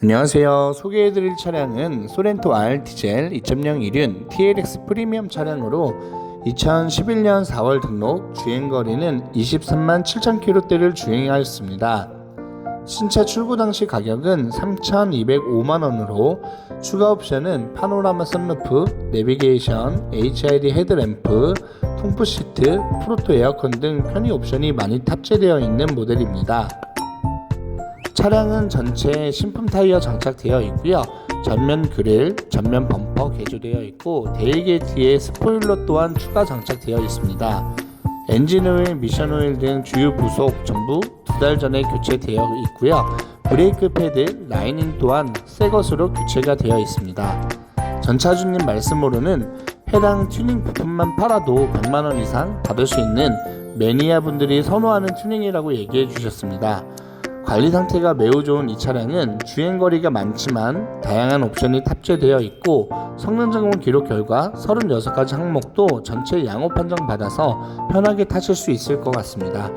안녕하세요. 소개해드릴 차량은 소렌토 R 디젤 2.0 1륜 TLX 프리미엄 차량으로 2011년 4월 등록 주행거리는 23만 7천 킬로대를 주행하였습니다. 신차 출고 당시 가격은 3,205만 원으로 추가 옵션은 파노라마 선루프, 내비게이션, HID 헤드램프, 통풍 시트, 프로토 에어컨 등 편의 옵션이 많이 탑재되어 있는 모델입니다. 차량은 전체 신품 타이어 장착되어 있고요. 전면 그릴, 전면 범퍼 개조되어 있고 데일게 뒤에 스포일러 또한 추가 장착되어 있습니다. 엔진 오일, 미션 오일 등 주요 부속 전부 두 달 전에 교체되어 있고요. 브레이크 패드, 라이닝 또한 새 것으로 교체가 되어 있습니다. 전 차주님 말씀으로는 해당 튜닝 부품만 팔아도 100만 원 이상 받을 수 있는 매니아 분들이 선호하는 튜닝이라고 얘기해 주셨습니다. 관리 상태가 매우 좋은 이 차량은 주행 거리가 많지만 다양한 옵션이 탑재되어 있고 성능 점검 기록 결과 36가지 항목도 전체 양호 판정 받아서 편하게 타실 수 있을 것 같습니다.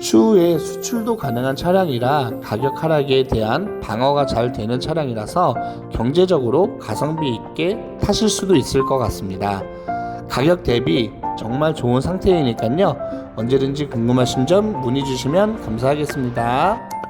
추후에 수출도 가능한 차량이라 가격 하락에 대한 방어가 잘 되는 차량이라서 경제적으로 가성비 있게 타실 수도 있을 것 같습니다. 가격 대비 정말 좋은 상태이니까요. 언제든지 궁금하신 점 문의 주시면 감사하겠습니다.